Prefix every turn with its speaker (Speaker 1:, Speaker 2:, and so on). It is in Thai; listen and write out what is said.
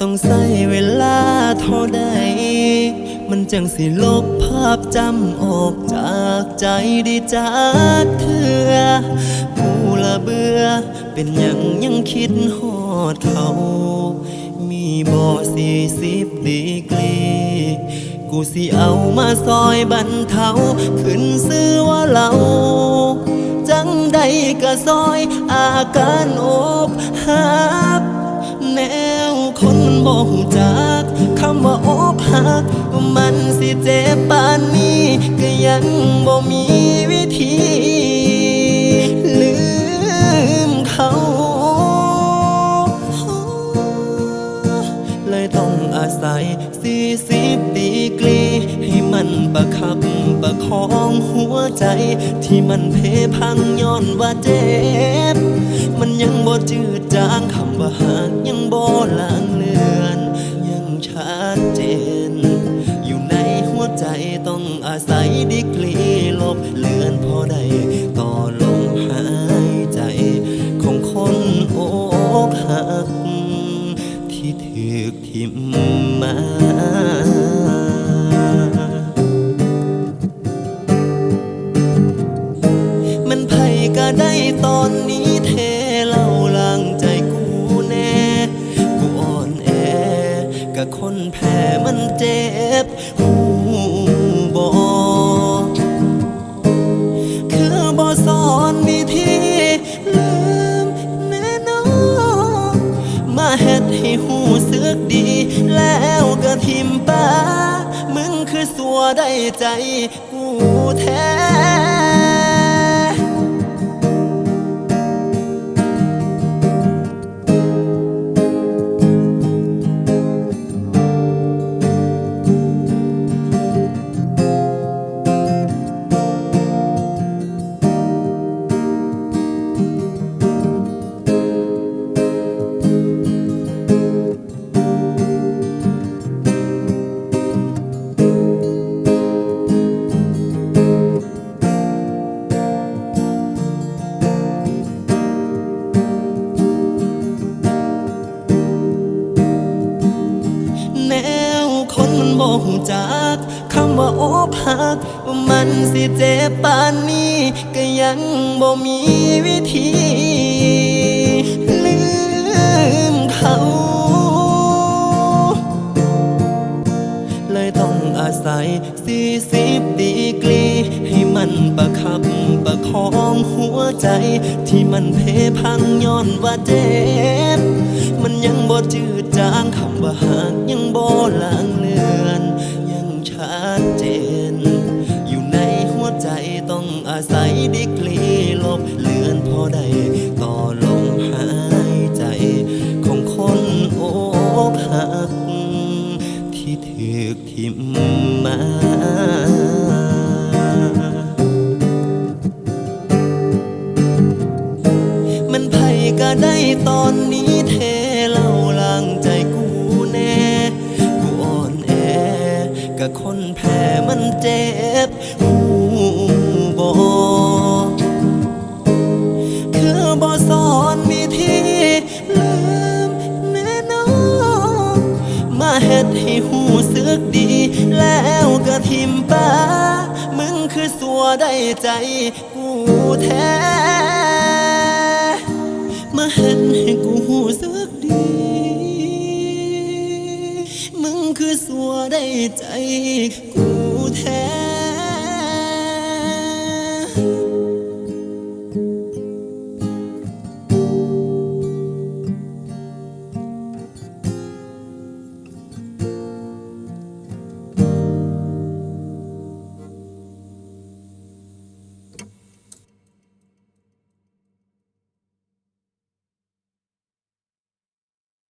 Speaker 1: ต้องใช้เวลาเท่าใด มันจังสิลบภาพจำออกจากใจได้จากเธอผู้ละเบื่อเป็นหยังยังคิดหอดเขา มีบ่สี่สิบดีกรีกูสิเอามาซอยบรรเทาขึ้นซื้อว่าเราจังใดก็ซอยอาการอกหันวคน บ่หูจักคำว่าอกหัก มันสิเจ็บปานนี้ก็ยังบ่มีวิธี ลืมเขา เลยต้องอาศัยสี่สิบดีกรีให้มันประคับประคองหัวใจ ที่มันเพพังย้อนว่าเจ็บ มันยังบ่จืดจางคำว่าหากยังบ่ลา ต้องอาศัยดีกรีลบเลือนพอได้ต่อลมหายใจ ของคนอกหัก ที่ถูกทิมมามันไผก็ได้ตอนนี้เทเล่าลางใจกูแน่ กูอ่อนแอกับคนแพ้มันเจ็บหูบ ให้หูสึกดี แล้วก็ทิมป้า มึงคือสัวได้ใจกูแท้ บ่หูจักคำว่าอกหักว่ามันสิเจ็บปานนี้ ก็ยังบ่มีวิธีลืมเขา เลยต้องอาศัยสี่สิบดีกรีให้มันประคับประคองหัวใจ ที่มันเพพังย้อนว่าเจ็บ มันยังบ่จืด จางคำว่าหากยังโบลางเลือน ยังชัดเจน อยู่ในหัวใจต้องอาศัยดิกลีลบเลือนพอได้ต่อลมหายใจ ของคนอกหัก ที่ถึกทิมมา ดให้หูสึกดี แล้วก็ทิมป้า มึงคือสัวได้ใจ กูแท้มาเห็ดให้กูหูสึกดี มึงคือสัวได้ใจ กูแท้